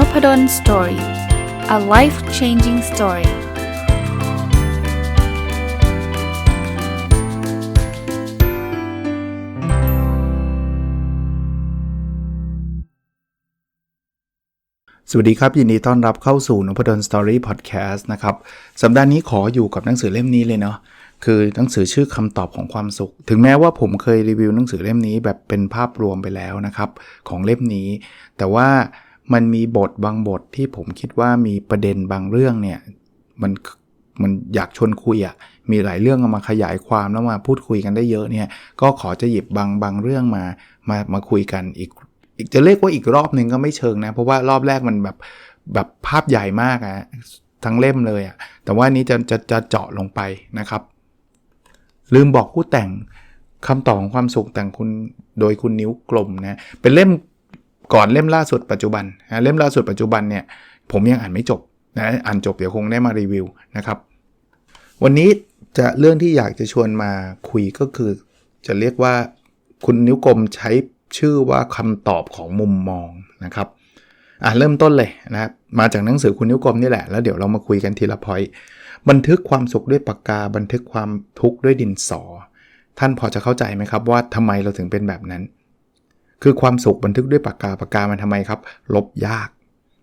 n o p ด d o สตอรี่ a life changing story สวัสดีครับ ยินดีต้อนรับเข้าสู่นพดลสตอรี่พอดแคสต์นะครับ สัปดาห์นี้ขออยู่กับหนังสือเล่มนี้เลยเนาะคือหนังสือชื่อคำตอบของความสุข ถึงแม้ว่าผมเคยรีวิวหนังสือเล่มนี้แบบเป็นภาพรวมไปแล้วนะครับ ของเล่มนี้ แต่ว่า มันมีบทบางบทที่ผมคิดว่ามีประเด็นบางเรื่องเนี่ยมันมันอยากชวนคุยอะ่ะมีหลายเรื่องเอามาขยายความแล้วมาพูดคุยกันได้เยอะเนี่ยก็ขอจะหยิบบางบางเรื่องมามามาคุยกันอีกอีกจะเรียกว่าอีกรอบหนึ่งก็ไม่เชิงนะ เพราะว่ารอบแรกมันแบบแบบภาพใหญ่มากอะทั้งเล่มเลยอะแต่ว่านี้จะจะจะเจาะลงไปนะครับ ลืมบอกผู้แต่งคำตอบของความสุขแต่งคุณโดยคุณนิ้วกลมนะเป็นเล่ม ก่อนเล่มล่าสุดปัจจุบันนะเล่มล่าสุดปัจจุบันเนี่ยผมยังอ่านไม่จบนะอ่านจบเดี๋ยวคงได้มารีวิวนะครับ วันนี้จะเรื่องที่อยากจะชวนมาคุยก็คือ จะเรียกว่าคุณนิ้วกลมใช้ชื่อว่าคำตอบของมุมมองนะครับอะเริ่มต้นเลยนะครับมาจากหนังสือคุณนิ้วกลมนี่แหละแล้วเดี๋ยวเรามาคุยกันทีละพอยบันทึกความสุขด้วยปากกา บันทึกความทุกข์ด้วยดินสอ ท่านพอจะเข้าใจไหมครับว่าทำไมเราถึงเป็นแบบนั้น คือความสุขบันทึกด้วยปากกาปากกามันทำไมครับ ลบยาก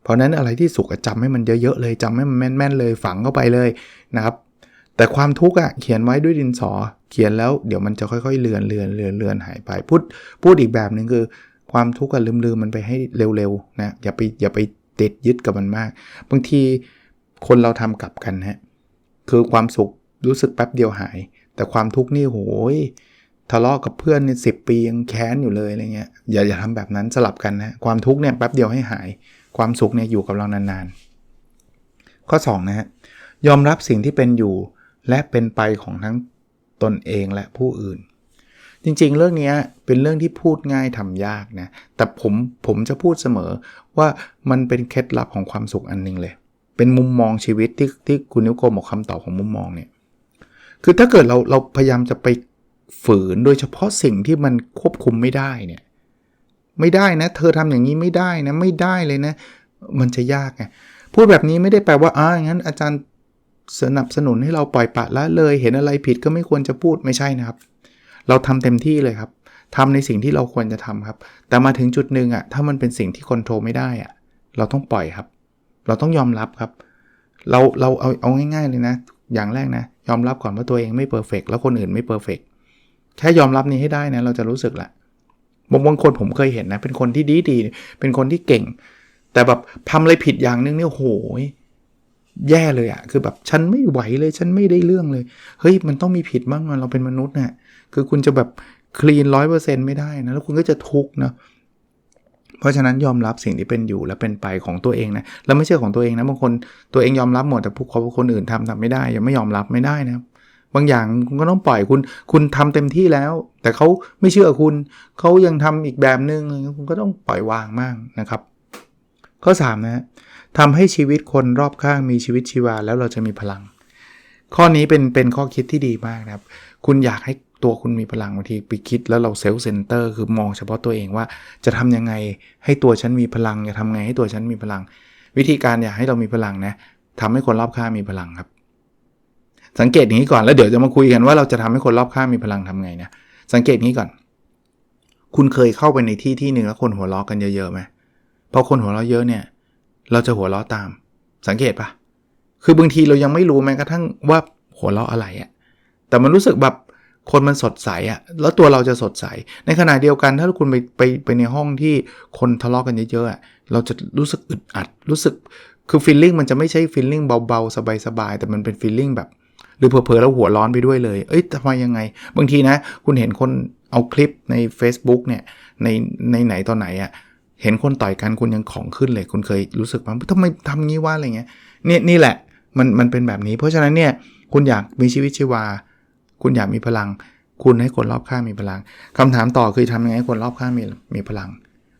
เพราะนั้นอะไรที่สุขจำให้มันเยอะๆเลยจำให้มันแม่นๆเลยฝังเข้าไปเลยนะครับแต่ความทุกข์อะเขียนไว้ด้วยดินสอ เขียนแล้วเดี๋ยวมันจะค่อยๆเลือนเลือนเลือนเลือนหายไปพูดพูดอีกแบบหนึ่งคือ ความทุกข์อะลืมๆมันไปให้เร็วๆนะอย่าไปอย่าไปติดยึดกับมันมาก บางทีคนเราทำกลับกันฮะคือความสุขรู้สึกแป๊บเดียวหาย แต่ความทุกข์นี่โหย ทะเลาะกับเพื่อนเนี่ยสิปียังแค้นอยู่เลยอะไรเงี้ยอย่าอย่าทำแบบนั้นสลับกันนะความทุกข์เนี่ยแป๊บเดียวให้หาย ความสุขเนี่ยอยู่กับเรานานๆ ข้อ2นะฮะยอมรับสิ่งที่เป็นอยู่และเป็นไปของทั้งตนเองและผู้อื่น จริงๆ เรื่องนี้เป็นเรื่องที่พูดง่ายทำยากนะแต่ผมผมจะพูดเสมอว่ามันเป็นเคล็ดลับของความสุขอันนึงเลย เป็นมุมมองชีวิตที่ที่คุณนิ้วโกบอกคำตอบของมุมมองเนี่ยคือถ้าเกิดเราเราพยายามจะไป ฝืนโดยเฉพาะสิ่งที่มันควบคุมไม่ได้เนี่ยไม่ได้นะ เธอทำอย่างนี้ไม่ได้นะไม่ได้เลยนะ มันจะยากไงพูดแบบนี้ไม่ได้แปลว่าอ่างั้น อาจารย์สนับสนุนให้เราปล่อยปะละเลยเห็นอะไรผิดก็ไม่ควรจะพูดไม่ใช่นะครับ เราทำเต็มที่เลยครับทำในสิ่งที่เราควรจะทำครับ แต่มาถึงจุดหนึ่งอะ่ะถ้ามันเป็นสิ่งที่ควบคุมไม่ได้อะ่ะเราต้องปล่อยครับ เราต้องยอมรับครับ เราเราเอาเอาง่าย ๆเลยนะ อย่างแรกนะ ยอมรับก่อนว่าตัวเองไม่เพอร์เฟกแล้วคนอื่นไม่เพอร์เฟก แค่ยอมรับนี้ให้ได้นะเราจะรู้สึกแหละบางบางคนผมเคยเห็นนะ เป็นคนที่ดีดี เป็นคนที่เก่ง แต่แบบทำอะไรผิดอย่างนึงเนี่ยโหยแย่เลยอะคือแบบฉันไม่ไหวเลยฉันไม่ได้เรื่องเลย เฮ้ยมันต้องมีผิดบ้างเราเป็นมนุษย์นะ่ะคือคุณจะแบบคลีนร้อยเปอร์เซ็นต์ไม่ได้นะแล้วคุณก็จะทุกข์นะเพราะฉะนั้นยอมรับสิ่งที่เป็นอยู่และเป็นไปของตัวเองนะแล้วไม่ใช่ของตัวเองนะบางคนตัวเองยอมรับหมดแต่พวกเขาคนอื่นทำทำไม่ได้ยังไม่ยอมรับไม่ได้นะ บางอย่างคุณก็ต้องปล่อยคุณ คุณทำเต็มที่แล้ว แต่เขาไม่เชื่อคุณเขายังทำอีกแบบหนึงคุณก็ต้องปล่อยวางมากนะครับ ข้อ3นะทำให้ชีวิตคนรอบข้างมีชีวิตชีวาแล้วเราจะมีพลัง ข้อนี้เป็นเป็นข้อคิดที่ดีมากนะครับ คุณอยากให้ตัวคุณมีพลังบางทีไปคิดแล้วเราเซลล์เซนเตอร์คือมองเฉพาะตัวเองว่าจะทำยังไงให้ตัวฉันมีพลังจะทำไงให้ตัวฉันมีพลัง วิธีการอยากให้เรามีพลังนะทำให้คนรอบข้างมีพลังครับ สังเกตอย่างนี้ก่อนแล้วเดี๋ยวจะมาคุยกันว่าเราจะทำให้คนรอบข้างมีพลังทำไงนะสังเกตนี้ก่อน คุณเคยเข้าไปในที่ที่หนึ่งแล้วคนหัวเราะกันเยอะๆไหมพอคนหัวเราะเยอะเนี่ย เราจะหัวเราะตาม สังเกตปะคือบางทีเรายังไม่รู้แม้กระทั่งว่าหัวเราะอะไรอะแต่มันรู้สึกแบบคนมันสดใสอะแล้วตัวเราจะสดใส ในขณะเดียวกันถ้าคุณไปไปไปในห้องที่คนทะเลาะกันเยอะๆเราจะรู้สึกอึดอัด รู้สึก คือฟีลลิ่งมันจะไม่ใช่ฟีลลิ่งเบาๆ สบายๆ แต่มันเป็นฟีลลิ่งแบบ รือเผลอๆแล้วหัวร้อนไปด้วยเลย เอ้ยทำไมยังไง บางทีนะ คุณเห็นคนเอาคลิปใน Facebook เนี่ยในในไหนตอนไหนอะ่ะเห็นคนต่อยกันคุณยังของขึ้นเลย คุณเคยรู้สึกว่าทำไมทำงี้ว่าอะไรเงี้ยนี่นี่แหละมันมันเป็นแบบนี้ เพราะฉะนั้นเนี่ยคุณอยากมีชีวิตชีวา คุณอยากมีพลัง คุณให้คนรอบข้างมีพลังคำถามต่อคือทำยังไงให้คนรอบข้างมีมีพลัง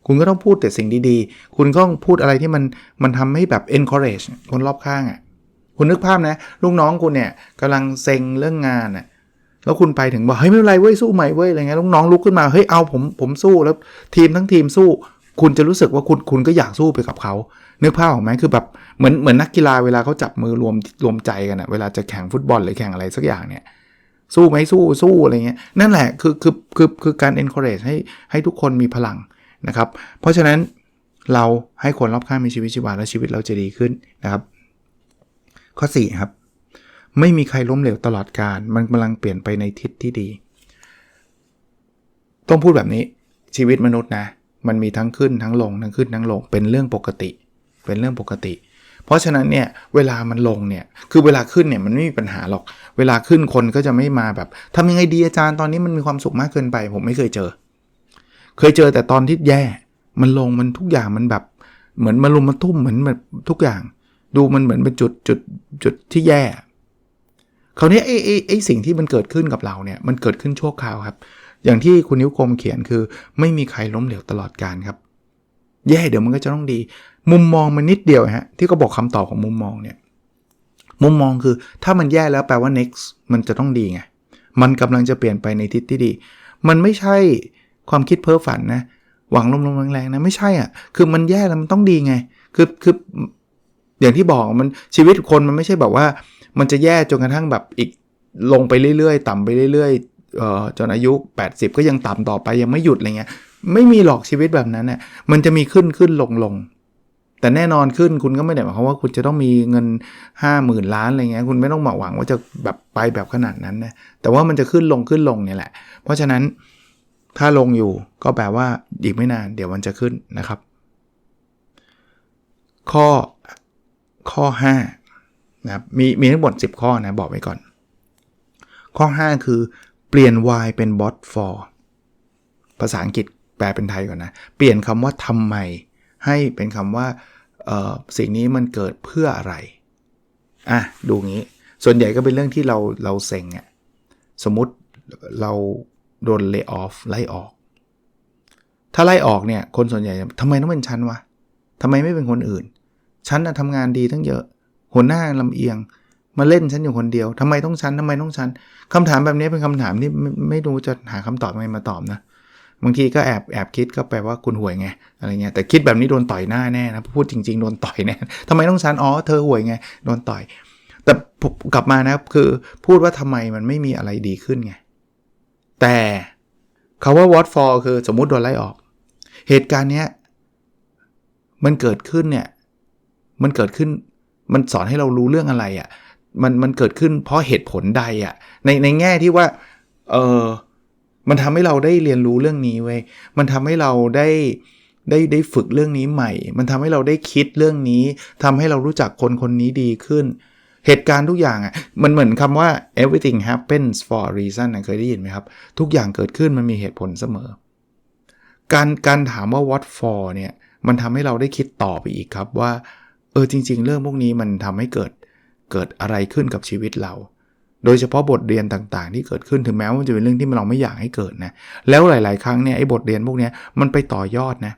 คุณก็ต้องพูดแต่สิ่งดีๆ คุณก็ต้องพูดอะไรที่มันมันทำให้แบบ encourage คนรอบข้างอะ่ะ คุณนึกภาพนะลูกน้องคุณเนี่ยกำลังเซ็งเรื่องงานน่ะแล้วคุณไปถึงบอกเฮ้ยไม่เป็นไรเว้ยสู้ใหม่เว้ยอะไรเงี้ยลูกน้องลุกขึ้นมาเฮ้ยเอาผมผมสู้แล้วทีมทั้งทีมสู้ คุณจะรู้สึกว่าคุณคุณก็อยากสู้ไปกับเขานึกภาพออกไหมคือแบบเหมือนเหมือนนักกีฬาเวลาเขาจับมือรวมรวมใจกันอะเวลาจะแข่งฟุตบอลหรือแข่งอะไรสักอย่างเนี่ยสู้ไหมสู้สู้อะไรเงี้ยนั่นแหละคือคือคือคือการ encourage ให้ให้ทุกคนมีพลังนะครับ เพราะฉะนั้นเราให้คนรอบข้างมีชีวิตชีวาและชีวิตเราจะดีขึ้นนะครับ ข้อ4ครับไม่มีใครล้มเหลวตลอดการมันกำลังเปลี่ยนไปในทิศที่ดี ต้องพูดแบบนี้ชีวิตมนุษย์นะ มันมีทั้งขึ้นทั้งลง ทั้งขึ้นทั้งลง เป็นเรื่องปกติ เป็นเรื่องปกติ เพราะฉะนั้นเนี่ยเวลามันลงเนี่ยคือเวลาขึ้นเนี่ยมันไม่มีปัญหาหรอก เวลาขึ้นคนก็จะไม่มาแบบทำยังไงดีอาจารย์ตอนนี้มันมีความสุขมากเกินไป ผมไม่เคยเจอ เคยเจอแต่ตอนที่แย่ มันลงมันทุกอย่างมันแบบ เหมือนมารุมมาทุ่มเหมือนแบบทุกอย่าง ดูมันเหมือนเป็นจุดจุดจุดที่แย่คราวนี้ไอ้ไอ้ไอ้สิ่งที่มันเกิดขึ้นกับเราเนี่ยมันเกิดขึ้นชั่วคราวครับ อย่างที่คุณนิ้วกลมเขียนคือ ไม่มีใครล้มเหลวตลอดการครับ แย่เดี๋ยวมันก็จะต้องดี มุมมองมันนิดเดียวฮะที่เขาบอกคำตอบของมุมมองเนี่ยมุมมองคือถ้ามันแย่แล้วแปลว่า next มันจะต้องดีไงมันกำลังจะเปลี่ยนไปในทิศที่ดี มันไม่ใช่ความคิดเพ้อฝันนะหวังลมๆแรงๆนะไม่ใช่อะคือมันแย่แล้วมันต้องดีไง คือคือ อย่างที่บอกมันชีวิตคนมันไม่ใช่แบบว่า มันจะแย่จนกระทั่งแบบอีกลงไปเรื่อยๆ ต่ำไปเรื่อยๆเอ่อจนอายุ 80 ก็ยังต่ำต่อไปยังไม่หยุดอะไรเงี้ยไม่มีหรอกชีวิตแบบนั้นน่ะมันจะมีขึ้นขึ้นลงลงแต่แน่นอนขึ้นคุณก็ไม่ได้หมายความว่าคุณจะต้องมีเงิน 5 0,000 ล้านอะไรเงี้ยคุณไม่ต้องหวังว่าจะแบบไปแบบขนาดนั้นนะแต่ว่ามันจะขึ้นลงขึ้นลงเนี่ยแหละ เพราะฉะนั้นถ้าลงอยู่ก็แปลว่าอีกไม่นานเดี๋ยวมันจะขึ้นนะครับ ข้อ ข้อ5นะครับมีมีทั้งหมด 10 ข้อนะบอกไว้ก่อน ข้อ 5 คือเปลี่ยน y เป็น bot for ภาษาอังกฤษแปลเป็นไทยก่อนนะ เปลี่ยนคำว่าทำไม ให้เป็นคำว่าสิ่งนี้มันเกิดเพื่ออะไร อะ ดูงี้ ส่วนใหญ่ก็เป็นเรื่องที่เราเราเซ็งอะ่ะสมมติเราโดนเลิกออฟไล่ออก ถ้าไล่ออกเนี่ย คนส่วนใหญ่ทำไมต้องเป็นฉันวะทำไมไม่เป็นคนอื่น ฉันนะทำงานดีทั้งเยอะ หัวหน้าลำเอียง มาเล่นฉันอยู่คนเดียวทำไมต้องฉันทำไมต้องฉันคำถามแบบนี้เป็นคำถามที่ไม่ไมรู้จะหาคำตอบไงมาตอบนะบางทีก็แอบแอบคิดก็แปลว่าคุณห่วยไงอะไรเงี้ยแต่คิดแบบนี้โดนต่อยหน้าแน่นะพูดจริง ๆโดนต่อยแน่ทำไมต้องฉันอ๋อเธอห่วยไงโดนต่อย แต่กลับมานะคือพูดว่าทำไมมันไม่มีอะไรดีขึ้นไงแต่คาว่า what for คือสมมุติโดนไล่ออก เหตุการณ์เนี้ยมันเกิดขึ้นเนี่ย มันเกิดขึ้นมันสอนให้เรารู้เรื่องอะไรอะ่ะมันมันเกิดขึ้นเพราะเหตุผลใดอะ่ะในในแง่ที่ว่าเออมันทำให้เราได้เรียนรู้เรื่องนี้เว้ยมันทำให้เราได้ได้ได้ฝึกเรื่องนี้ใหม่ มันทำให้เราได้คิดเรื่องนี้ทำให้เรารู้จักคนคนนี้ดีขึ้น เหตุการณ์ทุกอย่างอะ่ะมันเหมือนคำว่า everything happens for a reason นะเคยได้ยินไหมครับ ทุกอย่างเกิดขึ้นมันมีเหตุผลเสมอ การการถามว่า what for เนี่ยมันทำให้เราได้คิดต่อไปอีกครับว่า เออจริง ๆ เรื่องพวกนี้มันทำให้เกิดเกิดอะไรขึ้นกับชีวิตเรา โดยเฉพาะบทเรียนต่างๆ ที่เกิดขึ้นถึงแม้ว่ามันจะเป็นเรื่องที่เราไม่อยากให้เกิดนะแล้วหลาย ๆ ครั้งเนี่ยไอ้บทเรียนพวกนี้มันไปต่อยอดนะ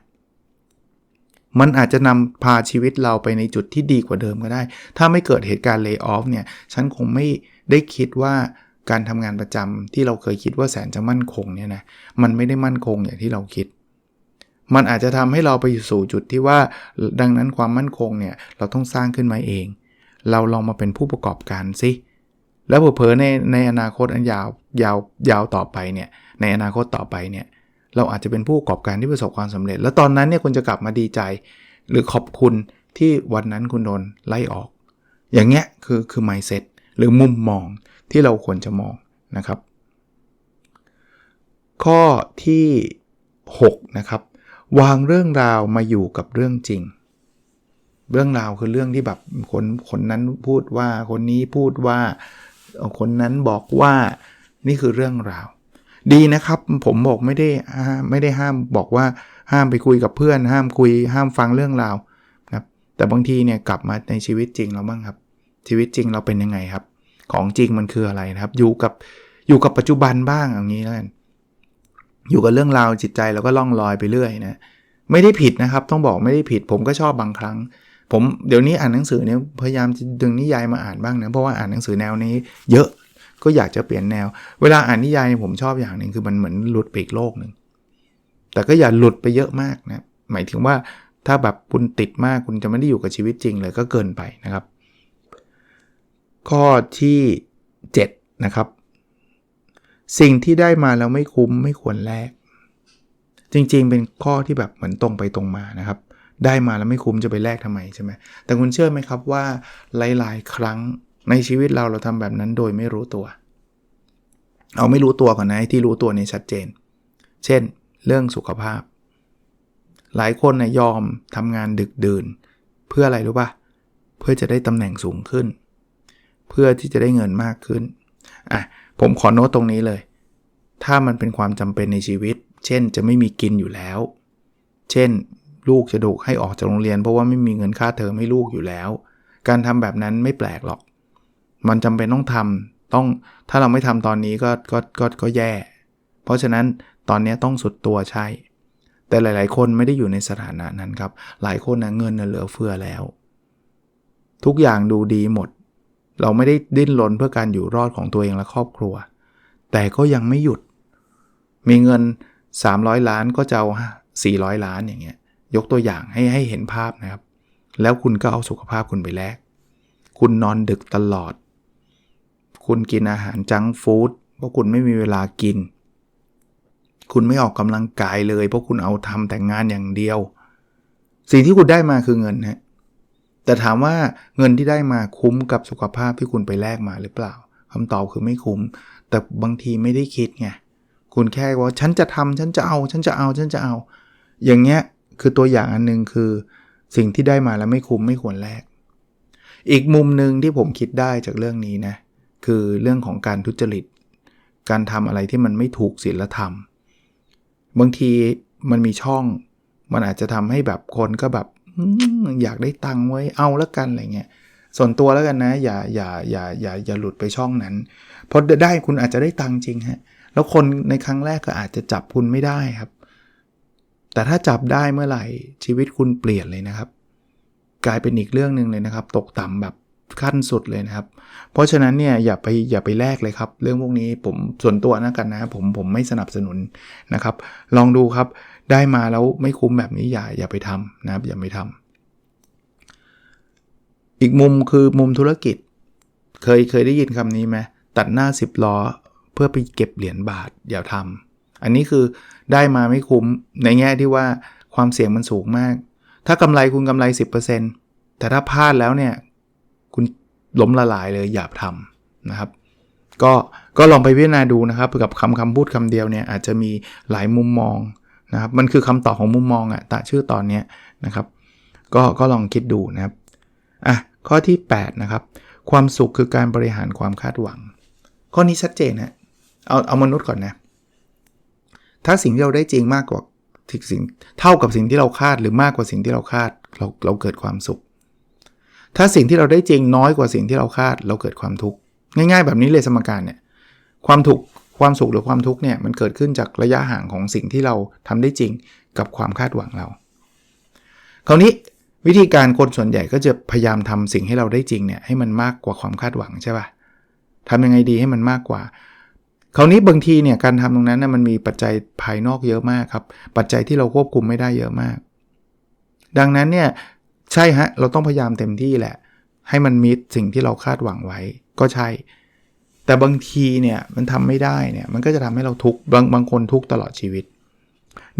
มันอาจจะนำพาชีวิตเราไปในจุดที่ดีกว่าเดิมก็ได้ ถ้าไม่เกิดเหตุการณ์เลิกออฟเนี่ย ฉันคงไม่ได้คิดว่าการทำงานประจำที่เราเคยคิดว่าแสนจะมั่นคงเนี่ยนะ มันไม่ได้มั่นคงอย่างที่เราคิด มันอาจจะทำให้เราไปสู่จุดที่ว่า ดังนั้นความมั่นคงเนี่ยเราต้องสร้างขึ้นมาเอง เราลองมาเป็นผู้ประกอบการสิแล้วเผลอๆในในอนาคตอันยาวยาวยาวต่อไปเนี่ยในอนาคตต่อไปเนี่ยเราอาจจะเป็นผู้ประกอบการที่ประสบความสำเร็จ แล้วตอนนั้นเนี่ยคุณจะกลับมาดีใจ หรือขอบคุณที่วันนั้นคุณโดนไล่ออก อย่างเงี้ยคือคือ mindset หรือมุมมองที่เราควรจะมองนะครับ ข้อที่ 6 นะครับ วางเรื่องราวมาอยู่กับเรื่องจริง เรื่องราวคือเรื่องที่แบบคนคนนั้นพูดว่าคนนี้พูดว่า คนนั้นบอกว่านี่คือเรื่องราว ดีนะครับ ผมบอกไม่ได้ไม่ได้ห้ามบอกว่าห้ามไปคุยกับเพื่อน ห้ามคุย ห้ามฟังเรื่องราวนะครับแต่บางทีเนี่ยกลับมาในชีวิตจริงเราบ้างครับ ชีวิตจริงเราเป็นยังไงครับ ของจริงมันคืออะไรนะครับ อยู่กับอยู่กับปัจจุบันบ้างอย่างนี้แล้วกัน อยู่กับเรื่องราวจิตใจเราก็ล่องลอยไปเรื่อยนะไม่ได้ผิดนะครับ ต้องบอกไม่ได้ผิด ผมก็ชอบบางครั้ง ผมเดี๋ยวนี้อ่านหนังสือเนี่ยพยายามจะดึงนิยายมาอ่านบ้างนะเพราะว่าอ่านหนังสือแนวนี้ เยอะก็อยากจะเปลี่ยนแนว เวลาอ่านนิยายผมชอบอย่างหนึ่งคือมันเหมือนหลุดไปอีกโลกหนึ่งแต่ก็อย่าหลุดไปเยอะมากนะหมายถึงว่าถ้าแบบคุณติดมากคุณจะไม่ได้อยู่กับชีวิตจริงเลยก็เกินไปนะครับ ข้อที่ 7 นะครับ สิ่งที่ได้มาแล้วไม่คุ้มไม่ควรแลก จริงๆ เป็นข้อที่แบบเหมือนตรงไปตรงมานะครับ ได้มาแล้วไม่คุ้มจะไปแลกทำไมใช่ไหมแต่คุณเชื่อไหมครับว่าหลายๆ ครั้งในชีวิตเราเราทำแบบนั้นโดยไม่รู้ตัว เอาไม่รู้ตัวก่อนนะที่รู้ตัวนี่ชัดเจน เช่น เรื่องสุขภาพ หลายคนนะยอมทำงานดึกดื่น เพื่ออะไรรู้ปะเพื่อจะได้ตำแหน่งสูงขึ้น เพื่อที่จะได้เงินมากขึ้นอะ ผมขอโน้ตตรงนี้เลย ถ้ามันเป็นความจำเป็นในชีวิต เช่นจะไม่มีกินอยู่แล้ว เช่น ลูกจะถูกให้ออกจากโรงเรียน เพราะว่าไม่มีเงินค่าเทอมให้ลูกอยู่แล้ว การทำแบบนั้นไม่แปลกหรอก มันจำเป็นต้องทำต้องถ้าเราไม่ทำตอนนี้ก็ก็ก็ก็แย่ เพราะฉะนั้นตอนนี้ต้องสุดตัวใช่ แต่หลาย ๆ คนไม่ได้อยู่ในสถานะนั้นครับ หลายคนนะเงินนะเหลือเฟือแล้ว ทุกอย่างดูดีหมด เราไม่ได้ดิ้นรนเพื่อการอยู่รอดของตัวเองและครอบครัว แต่ก็ยังไม่หยุด มีเงิน 300 ล้านก็จะเอา400 ล้านอย่างเงี้ย ยกตัวอย่างให้ให้เห็นภาพนะครับ แล้วคุณก็เอาสุขภาพคุณไปแลก คุณนอนดึกตลอด คุณกินอาหารจังฟู้ดเพราะคุณไม่มีเวลากิน คุณไม่ออกกำลังกายเลย เพราะคุณเอาทำแต่งงานอย่างเดียว สิ่งที่คุณได้มาคือเงินฮะ แต่ถามว่าเงินที่ได้มาคุ้มกับสุขภาพที่คุณไปแลกมาหรือเปล่าคำตอบคือไม่คุ้ม แต่บางทีไม่ได้คิดไงคุณแค่ว่าฉันจะทำฉันจะเอาฉันจะเอาฉันจะเอา อย่างเงี้ยคือตัวอย่างอันนึงคือสิ่งที่ได้มาแล้วไม่คุ้มไม่ควรแลกอีกมุมหนึ่งที่ผมคิดได้จากเรื่องนี้นะคือเรื่องของการทุจริต การทำอะไรที่มันไม่ถูกศีลธรรม บางทีมันมีช่อง มันอาจจะทำให้แบบคนก็แบบ อยากได้ตังค์ไว้เอาแล้วกันอะไรเงี้ยส่วนตัวแล้วกันนะ อย่าอย่าอย่าอย่าอย่าหลุดไปช่องนั้น เพราะได้คุณอาจจะได้ตังค์จริงฮะแล้วคนในครั้งแรกก็อาจจะจับคุณไม่ได้ครับ แต่ถ้าจับได้เมื่อไหร่ชีวิตคุณเปลี่ยนเลยนะครับ กลายเป็นอีกเรื่องหนึ่งเลยนะครับ ตกต่ำแบบขั้นสุดเลยนะครับ เพราะฉะนั้นเนี่ยอย่าไปอย่าไปแลกเลยครับ เรื่องพวกนี้ผมส่วนตัวนะกันนะ ผมผมไม่สนับสนุนนะครับ ลองดูครับ ได้มาแล้วไม่คุ้มแบบนี้อย่าอย่าไปทำนะครับอย่าไปทำอีกมุมคือมุมธุรกิจ เคยเคยได้ยินคำนี้ไหมตัดหน้า 10ล้อเพื่อไปเก็บเหรียญบาทอย่าทำอันนี้คือได้มาไม่คุ้มในแง่ที่ว่าความเสี่ยงมันสูงมาก ถ้ากำไรคุณกำไร 10%แต่ถ้าพลาดแล้วเนี่ยคุณล้มละลายเลยอย่าทำนะครับก็ก็ลองไปพิจารณาดูนะครับกับคำคำพูดคำเดียวเนี่ยอาจจะมีหลายมุมมอง นะครับมันคือคำตอบของมุมมองอะตะชื่อตอนนี้นะครับก็ก็ลองคิดดูนะครับอะข้อที่8นะครับความสุขคือการบริหารความคาดหวัง ข้อนี้ชัดเจนนะเอาเอามนุษย์ก่อนนะถ้าสิ่งที่เราได้จริงมากกว่าสิ่งเท่ากับสิ่งที่เราคาดหรือมากกว่าสิ่งที่เราคาดเราเราเกิดความสุข ถ้าสิ่งที่เราได้จริงน้อยกว่าสิ่งที่เราคาด เราเกิดความทุกข์ง่าย ๆ แบบนี้เลยสมการเนี่ยความถูก ความสุขหรือความทุกข์เนี่ยมันเกิดขึ้นจากระยะห่างของสิ่งที่เราทำได้จริงกับความคาดหวังเรา คราวนี้วิธีการคนส่วนใหญ่ก็จะพยายามทำสิ่งให้เราได้จริงเนี่ยให้มันมากกว่าความคาดหวังใช่ป่ะทำยังไงดีให้มันมากกว่า คราวนี้บางทีเนี่ยการทำตรงนั้นนะมันมีปัจจัยภายนอกเยอะมากครับ ปัจจัยที่เราควบคุมไม่ได้เยอะมาก ดังนั้นเนี่ยใช่ฮะเราต้องพยายามเต็มที่แหละ ให้มันมิดสิ่งที่เราคาดหวังไว้ก็ใช่ แต่บางทีเนี่ยมันทำไม่ได้เนี่ยมันก็จะทำให้เราทุกข์บางบางคนทุกข์ตลอดชีวิต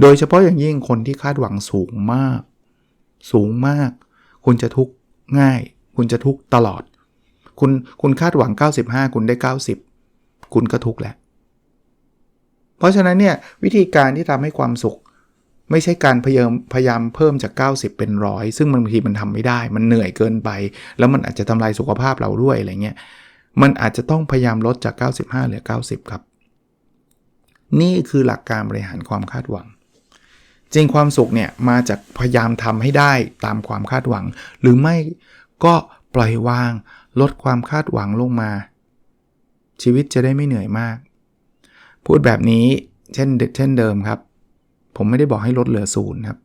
โดยเฉพาะอย่างยิ่งคนที่คาดหวังสูงมาก สูงมาก คุณจะทุกข์ง่าย คุณจะทุกข์ตลอด คุณคุณคาดหวัง 95 คุณได้ 90 คุณก็ทุกข์แหละ เพราะฉะนั้นเนี่ยวิธีการที่ทำให้ความสุข ไม่ใช่การพยายามพยายามเพิ่มจาก 90 เป็นร้อยซึ่งบางทีมันทำไม่ได้ มันเหนื่อยเกินไป แล้วมันอาจจะทำลายสุขภาพเราด้วยอะไรเงี้ย มันอาจจะต้องพยายามลดจาก 95เหลือ 90 ครับ นี่คือหลักการบริหารความคาดหวัง จริงความสุขเนี่ยมาจากพยายามทำให้ได้ตามความคาดหวัง หรือไม่ก็ปล่อยวาง ลดความคาดหวังลงมา ชีวิตจะได้ไม่เหนื่อยมาก พูดแบบนี้เช่นเช่นเดิมครับ ผมไม่ได้บอกให้ลดเหลือศูนย์ครับ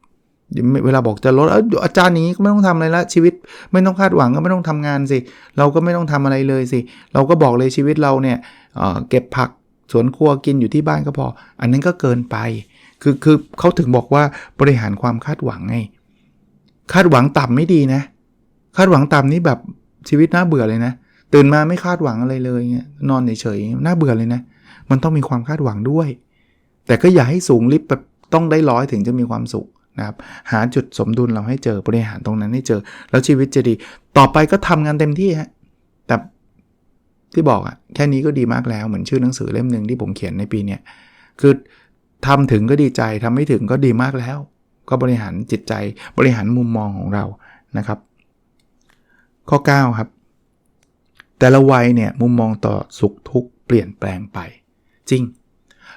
เวลาบอกจะลดอาจารย์นี้ก็ไม่ต้องทำอะไรละชีวิตไม่ต้องคาดหวังก็ไม่ต้องทำงานสิ เราก็ไม่ต้องทำอะไรเลยสิ เราก็บอกเลยชีวิตเราเนี่ยเเก็บผักสวนครัวกินอยู่ที่บ้านก็พอ อันนั้นก็เกินไป คือคือเขาถึงบอกว่าบริหารความคาดหวังไง คาดหวังต่ำไม่ดีนะ คาดหวังต่ำนี่แบบชีวิตน่าเบื่อเลยนะ ตื่นมาไม่คาดหวังอะไรเลยเงี้ยนอนเฉยๆน่าเบื่อเลยนะ มันต้องมีความคาดหวังด้วย แต่ก็อย่าให้สูงลิฟต์แบบต้องได้ร้อยถึงจะมีความสุข นะครับหาจุดสมดุลเราให้เจอบริหารตรงนั้นให้เจอ แล้วชีวิตจะดีต่อไปก็ทำงานเต็มที่ฮะแต่ที่บอกอะแค่นี้ก็ดีมากแล้วเหมือนชื่อหนังสือเล่มหนึ่งที่ผมเขียนในปีเนี้ยคือทำถึงก็ดีใจทำไม่ถึงก็ดีมากแล้ว ก็บริหารจิตใจบริหารมุมมองของเรานะครับ ข้อ 9 ครับ แต่ละวัยเนี่ยมุมมองต่อสุขทุกข์เปลี่ยนแปลงไป จริง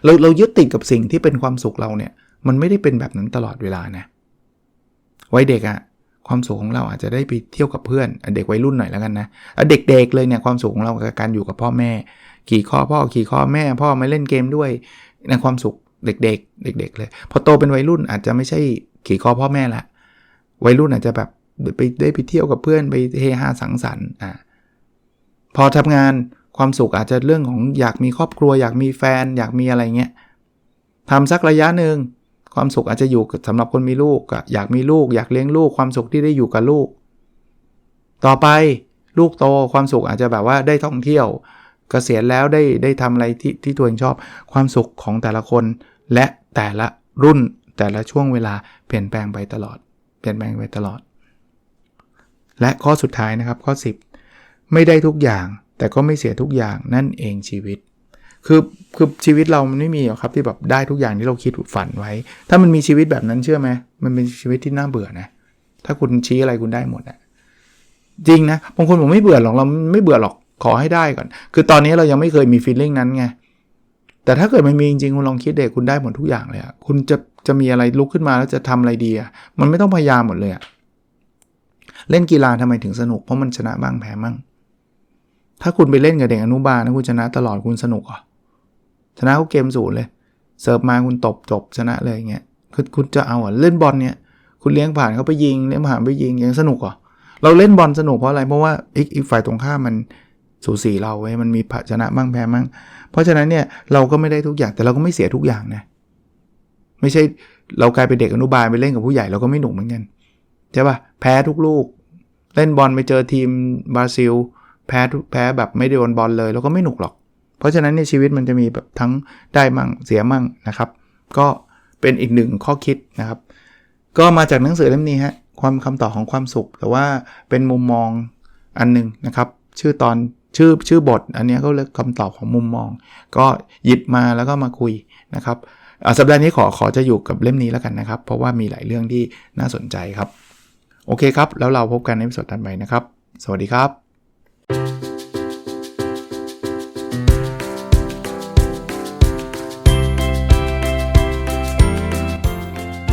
เราเรายึดติดกับสิ่งที่เป็นความสุขเราเนี่ย มันไม่ได้เป็นแบบนั้นตลอดเวลานะวัยเด็กอะความสุขของเราอาจจะได้ไปเที่ยวกับเพื่อนเด็กวัยรุ่นหน่อยแล้วกันนะเด็กๆเลยเนี่ยความสุขของเราคือการอยู่กับพ่อแม่ ขี่ข้อพ่อขี่ข้อแม่ พ่อมาเล่นเกมด้วยในความสุขเด็กๆ เด็ก ๆ เลย พอโตเป็นวัยรุ่นอาจจะไม่ใช่ขี่ข้อพ่อแม่ละวัยรุ่นอาจจะแบบไปได้ไปเที่ยวกับเพื่อนไปเฮฮาสังสรรค์อ่าพอทำงานความสุขอาจจะเรื่องของอยากมีครอบครัว อยากมีแฟน อยากมีอะไรเงี้ยทำสักระยะหนึ่ง ความสุขอาจจะอยู่สำหรับคนมีลูกอะอยากมีลูก อยากเลี้ยงลูก ความสุขที่ได้อยู่กับลูก ต่อไปลูกโตความสุขอาจจะแบบว่าได้ท่องเที่ยวกเกษียณแล้วได้ได้ทำอะไรที่ที่ตัวเองชอบ ความสุขของแต่ละคน และแต่ละรุ่นแต่ละช่วงเวลาเปลี่ยนแปลงไปตลอด เปลี่ยนแปลงไปตลอด และข้อสุดท้ายนะครับข้อ 10 ไม่ได้ทุกอย่าง แต่ก็ไม่เสียทุกอย่างนั่นเองชีวิต คือคือชีวิตเรามันไม่มีหรอกครับที่แบบได้ทุกอย่างที่เราคิดฝันไว้ ถ้ามันมีชีวิตแบบนั้นเชื่อไหมมันเป็นชีวิตที่น่าเบื่อนะ ถ้าคุณชี้อะไรคุณได้หมดอะจริงนะบางคนผมไม่เบื่อหรอกเราไม่เบื่อหรอกขอให้ได้ก่อน คือตอนนี้เรายังไม่เคยมีฟีลลิ่งนั้นไงแต่ถ้าเกิดมันมีจริงๆคุณลองคิดเด็กคุณได้หมดทุกอย่างเลยอะคุณจะจะมีอะไรลุกขึ้นมาแล้วจะทำอะไรดีอะมันไม่ต้องพยายามหมดเลยอะเล่นกีฬาทำไมถึงสนุกเพราะมันชนะบ้างแพ้บ้างถ้าคุณไปเล่นกับเด็กอนุบาลนะคุณชนะตลอดคุณสนุกเหรอ ชนะเขาเกมศูนย์เลยเสิร์ฟมาคุณตบจบชนะเลยอย่างเงี้ยคือคุณจะเอาอะเล่นบอลเนี่ยคุณเลี้ยงผ่านเขาไปยิงเลี้ยงผ่านไปยิงยังสนุกเหรอเราเล่นบอลสนุกเพราะอะไร เพราะว่าอีกอีกฝ่ายตรงข้ามมันสูสีเราไว้มันมีชนะบ้างแพ้บ้างเพราะฉะนั้นเนี่ยเราก็ไม่ได้ทุกอย่างแต่เราก็ไม่เสียทุกอย่างนะไม่ใช่เรากลายเป็นเด็กอนุบาลไปเล่นกับผู้ใหญ่เราก็ไม่หนุกเหมือนกันใช่ป่ะแพ้ทุกลูก เล่นบอลไปเจอทีมบราซิล แพ้แพ้แบบไม่ได้โดนบอลเลยเราก็ไม่หนุกหรอก ราะฉะนั้นในชีวิตมันจะมีแบบทั้งได้มั่งเสียมั่งนะครับ ก็เป็นอีกหนึ่งข้อคิดนะครับ ก็มาจากหนังสือเล่มนี้ฮะความคำตอบของความสุข แต่ว่าเป็นมุมมองอันหนึ่งนะครับ ชื่อตอนชื่อชื่อบท อันนี้ก็เรียกคำตอบของมุมมอง ก็หยิบมาแล้วก็มาคุยนะครับสัปดาห์นี้ขอขอจะอยู่กับเล่มนี้แล้วกันนะครับ เพราะว่ามีหลายเรื่องที่น่าสนใจครับ โอเคครับ แล้วเราพบกันในสดถัดไปนะครับ สวัสดีครับ